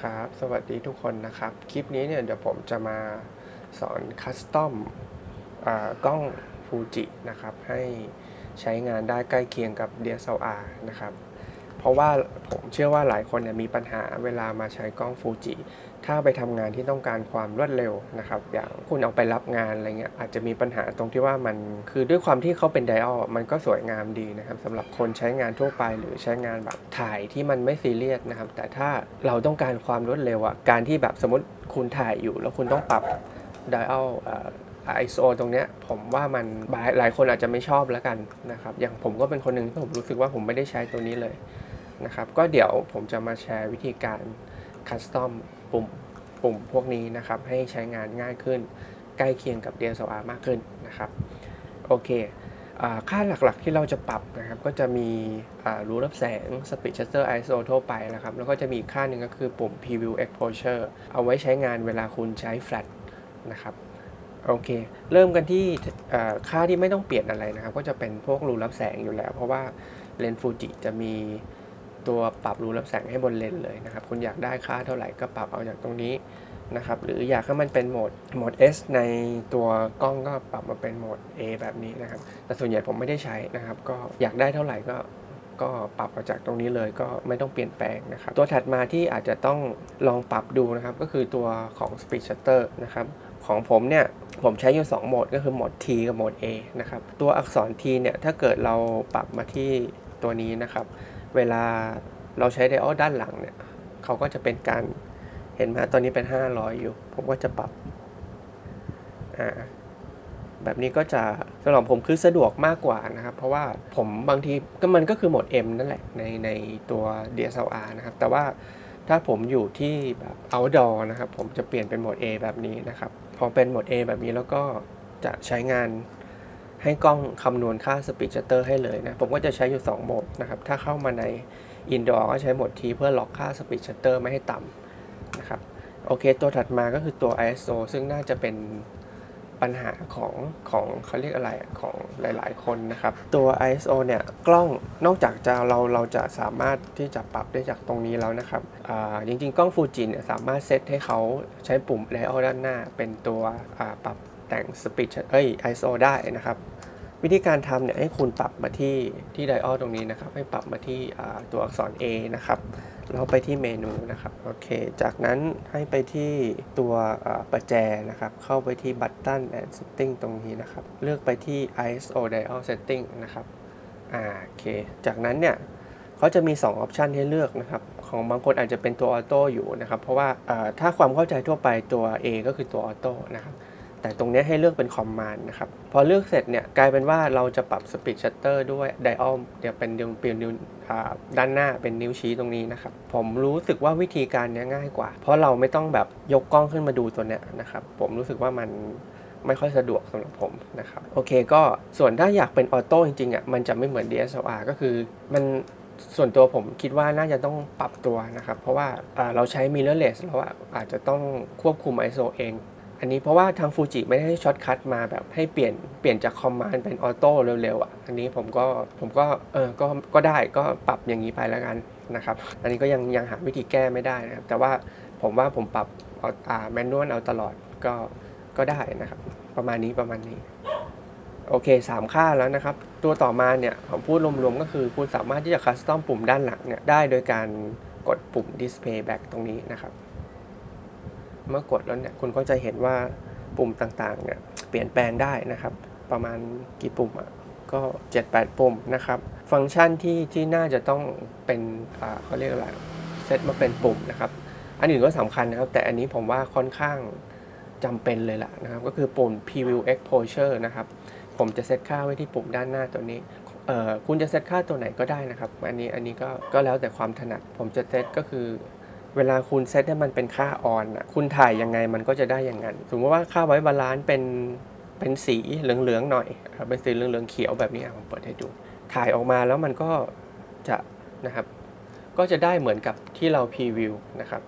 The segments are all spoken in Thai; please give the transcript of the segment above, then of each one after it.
ครับ สวัสดีทุกคนนะครับ คลิปนี้เนี่ยเดี๋ยวผมจะมาสอนคัสตอมกล้องฟูจินะครับ ให้ใช้งานได้ใกล้เคียงกับ DSLR นะครับ เพราะว่าผมเชื่อว่าหลายคนเนี่ยมีปัญหาเวลามาใช้กล้องฟูจิถ้าไปทำงานที่ต้องการความรวดเร็วนะครับ อย่างคุณเอาไปรับงานอะไรเงี้ยอาจจะมีปัญหาตรงที่ว่ามันคือด้วยความที่เขาเป็นไดอัลมันก็สวยงามดีนะครับสำหรับคนใช้งานทั่วไปหรือใช้งานแบบถ่ายที่มันไม่ซีเรียสนะครับ แต่ถ้าเราต้องการความรวดเร็วอะการที่แบบสมมติคุณถ่ายอยู่ แล้วคุณต้องปรับไดอัลไอโซตรงเนี้ยผมว่ามันหลายคนอาจจะไม่ชอบแล้วกันนะครับอย่างผมก็เป็นคนหนึ่งที่ผมรู้สึกว่าผมไม่ได้ใช้ตัวนี้เลย นะครับ ก็เดี๋ยวผมจะมาแชร์วิธีการคัสตอมปุ่มปุ่มพวกนี้นะครับ ให้ใช้งานง่ายขึ้น ใกล้เคียงกับ DSLR มากขึ้นนะครับโอเคอค่าหลักๆที่เราจะปรับนะครับ ก็จะมีรูรับแสง Speed Shutter ISO ทั่วไปนะครับ แล้วก็จะมีอีกค่าหนึ่งก็คือปุ่ม Preview Exposure เอาไว้ใช้งานเวลาคุณใช้แฟลชนะครับโอเค เริ่มกันที่ค่าที่ไม่ต้องเปลี่ยนอะไรนะครับ ก็จะเป็นพวกรูรับแสงอยู่แล้ว เพราะว่าเลนส์ฟูจิจะมี ตัวปรับรูรับแสงให้บนเลนเลยนะครับ คุณอยากได้ค่าเท่าไหร่ก็ปรับเอาจากตรงนี้นะครับ หรืออยากให้มันเป็นโหมดโหมด S ในตัวกล้องก็ปรับมาเป็นโหมด A แบบนี้นะครับ แต่ส่วนใหญ่ผมไม่ได้ใช้นะครับ ก็อยากได้เท่าไหร่ก็ก็ปรับมาจากตรงนี้เลยก็ไม่ต้องเปลี่ยนแปลงนะครับ ตัวถัดมาที่อาจจะต้องลองปรับดูนะครับ ก็คือตัวของ Speed Shutter นะครับ ของผมเนี่ยผมใช้อยู่ 2 โหมดก็คือโหมด T กับโหมด A นะครับ ตัวอักษร T เนี่ยถ้าเกิดเราปรับมาที่ตัวนี้นะครับ เวลาเราใช้ไดออด้านหลังเนี่ย เขาก็จะเป็นการเห็นไหมตอนนี้เป็น 500 อยู่ ผมก็จะปรับอ่าแบบนี้ก็จะสำหรับผมคือสะดวกมากกว่านะครับ เพราะว่าผมบางทีก็มันก็คือโหมด M นั่นแหละ ในในตัว DSLR นะครับ แต่ว่าถ้าผมอยู่ที่แบบ outdoor นะครับ ผมจะเปลี่ยนเป็นโหมด A แบบนี้นะครับ พอเป็นโหมด A แบบนี้แล้วก็จะใช้งาน ให้กล้องคำนวณค่า speed shutter ให้เลยนะ ผมก็จะใช้อยู่ 2 โหมดนะครับ ถ้าเข้ามาใน indoor ก็ใช้โหมด T เพื่อล็อกค่า speed shutter ไม่ให้ต่ำนะครับ โอเค ตัวถัดมาก็คือตัว ISO ซึ่งน่าจะเป็นปัญหาของของเขาเรียกอะไรของหลาย ๆ คนนะครับ ตัว ISO เนี่ย กล้องนอกจากจะเราเราจะสามารถที่จะปรับได้จากตรงนี้แล้วนะครับจริง ๆ กล้องฟูจิเนี่ยสามารถเซตให้เขาใช้ปุ่ม dial ด้านหน้า เป็นตัวปรับ แต่ง speed เอ้ย ISO ได้นะครับ วิธีการทำเนี่ยให้คุณปรับมาที่ที่ dial ตรงนี้นะครับ ให้ปรับมาที่ตัวอักษร A นะครับแล้วไปที่เมนูนะครับโอเค จากนั้นให้ไปที่ตัวประแจนะครับ เข้าไปที่ button and setting ตรงนี้นะครับ เลือกไปที่ ISO dial setting นะครับอ่าโอเค จากนั้นเนี่ยเขาจะมี 2 ออปชันให้เลือกนะครับ ของบางคนอาจจะเป็นตัวออโต้อยู่นะครับ เพราะว่าอ่าถ้าความเข้าใจทั่วไปตัว A ก็คือตัวออโต้นะครับ แต่ตรงนี้ให้เลือกเป็นคอมมานด์นะครับ พอเลือกเสร็จเนี่ยกลายเป็นว่าเราจะปรับ Speed Shutter ด้วยไดอ l เดี๋ยวเป็นนิ้วเปลี่ยนนิ้วด้านหน้าเป็นนิ้วชี้ตรงนี้นะครับ ผมรู้สึกว่าวิธีการเนี้ยง่ายกว่า เพราะเราไม่ต้องแบบยกกล้องขึ้นมาดูตัวเนี้ยนะครับ ผมรู้สึกว่ามันไม่ค่อยสะดวกสำหรับผมนะครับ โอเคก็ส่วนถ้าอยากเป็นออโต้จริงๆอะมันจะไม่เหมือน DSLR ก็คือมันส่วนตัวผมคิดว่าน่าจะต้องปรับตัวนะครับ เพราะว่าเราใช้ mirrorless แล้วอะอาจจะต้องควบคุม ISO เอง อันนี้เพราะว่าทางฟูจิไม่ได้ให้ช็อตคัทมาแบบให้เปลี่ยนเปลี่ยนจากคอมมานด์เป็นออโต้เร็วๆอะอันนี้ผมก็ผมก็เออก็ก็ได้ก็ปรับอย่างนี้ไปแล้วกันนะครับ อันนี้ก็ยังยังหาวิธีแก้ไม่ได้นะครับ แต่ว่าผมว่าผมปรับออ่าแมนนวลเอาตลอดก็ก็ได้นะครับ ประมาณนี้ประมาณนี้โอเค 3 ค่าแล้วนะครับ ตัวต่อมาเนี่ยผมพูดรวมๆก็คือคุณสามารถที่จะคัสตอมปุ่มด้านหลังเนี่ยได้โดยการกดปุ่ม Display Back ตรงนี้นะครับ เมื่อกดแล้วเนี่ยคุณก็จะเห็นว่าปุ่มต่างๆเนี่ยเปลี่ยนแปลงได้นะครับ ประมาณกี่ปุ่มอะก็ 7-8 ปุ่มนะครับ ฟังก์ชันที่ที่น่าจะต้องเป็นอ่าเขาเรียกอะไรเซตมาเป็นปุ่มนะครับ อันอื่นก็สำคัญนะครับ แต่อันนี้ผมว่าค่อนข้างจำเป็นเลยล่ะนะครับ ก็คือปุ่ม Preview Exposure นะครับ ผมจะเซตค่าไว้ที่ปุ่มด้านหน้าตัวนี้เอ่อคุณจะเซตค่าตัวไหนก็ได้นะครับ อันนี้อันนี้ก็ก็แล้วแต่ความถนัด ผมจะเซตก็คือ เวลาคุณเซตให้มันเป็นค่าออนอะคุณถ่ายยังไงมันก็จะได้อย่างนั้น สมมติว่าค่าไว้บาลานซ์เป็นเป็นสีเหลืองๆหน่อยอะเป็นสีเหลืองๆเขียวแบบนี้ผมเปิดให้ดู ถ่ายออกมาแล้วมันก็จะนะครับ ก็จะได้เหมือนกับที่เราพรีวิวนะครับ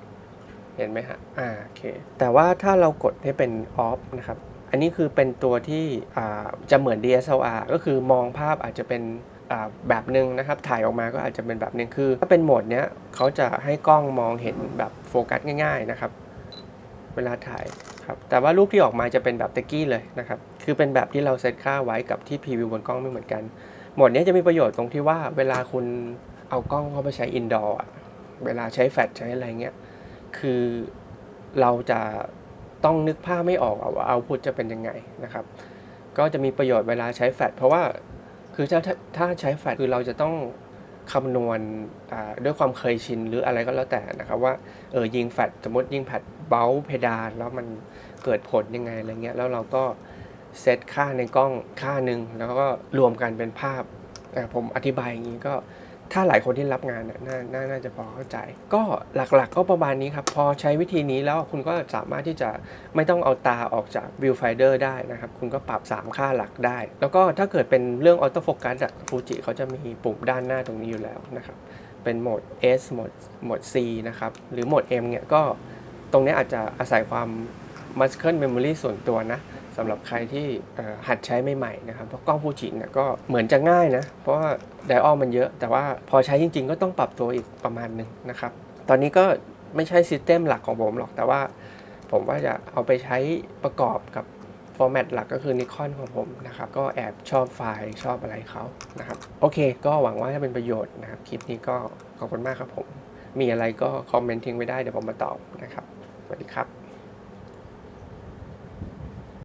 เห็นไหมฮะอ่าโอเค แต่ว่าถ้าเรากดให้เป็น off นะครับ อันนี้คือเป็นตัวที่จะเหมือน DSLR ก็คือมองภาพอาจจะเป็น แบบหนึ่งนะครับ ถ่ายออกมาก็อาจจะเป็นแบบหนึ่งคือ ถ้าเป็นโหมดเนี้ยเขาจะให้กล้องมองเห็นแบบโฟกัสง่าย ๆนะครับ เวลาถ่ายครับแต่ว่ารูปที่ออกมาจะเป็นแบบตะกี้เลยนะครับ คือเป็นแบบที่เราเซตค่าไว้กับที่พรีวิวบนกล้องไม่เหมือนกัน โหมดนี้จะมีประโยชน์ตรงที่ว่าเวลาคุณเอากล้องเข้าไปใช้อินดอร์เวลาใช้แฟลชใช้อะไรเงี้ย คือเราจะต้องนึกภาพไม่ออกว่าเอาพุทจะเป็นยังไงนะครับ ก็จะมีประโยชน์เวลาใช้แฟลชเพราะว่า คือถ้าถ้าใช้แฟลชคือเราจะต้องคำนวณด้วยความเคยชินหรืออะไรก็แล้วแต่นะครับว่าเออยิงแฟลชสมมติยิงแฟลชเบลเพดานแล้วมันเกิดผลยังไงอะไรเงี้ยแล้วเราก็เซตค่าในกล้องค่าหนึ่งแล้วก็รวมกันเป็นภาพผมอธิบายอย่างนี้ก็ ถ้าหลายคนที่รับงานน่ะนานน่าจะพอเข้าใจ ก็หลักๆ ก็ประมาณนี้ครับ พอใช้วิธีนี้แล้วคุณก็สามารถที่จะไม่ต้องเอาตาออกจากวิวไฟเดอร์ได้นะครับ คุณก็ปรับ 3 ค่าหลักได้ แล้วก็ถ้าเกิดเป็นเรื่องออโต้โฟกัสอะฟูจิเขาจะมีปุ่มด้านหน้าตรงนี้อยู่แล้วนะครับ เป็นโหมด S โหมดโหมด C นะครับ หรือโหมด M เนี่ยก็ตรงนี้อาจจะอาศัยความ muscle memory ส่วนตัวนะ สำหรับใครที่หัดใช้ใหม่ๆนะครับเพราะกล้องฟูจิเนี่ยก็เหมือนจะง่ายนะ เพราะว่าไดออลมันเยอะ แต่ว่าพอใช้จริง ๆ ก็ต้องปรับตัวอีกประมาณหนึ่งนะครับ ตอนนี้ก็ไม่ใช่ซิสเต็มหลักของผมหรอกแต่ว่า ผมว่าจะเอาไปใช้ประกอบกับฟอร์แมตหลักก็คือนิคอนของผมนะครับ ก็แอบชอบไฟล์ชอบอะไรเขานะครับ โอเค ก็หวังว่าจะเป็นประโยชน์นะครับ คลิปนี้ก็ขอบคุณมากครับผม มีอะไรก็คอมเมนต์ทิ้งไว้ได้เดี๋ยวผมมาตอบนะครับสวัสดีครับ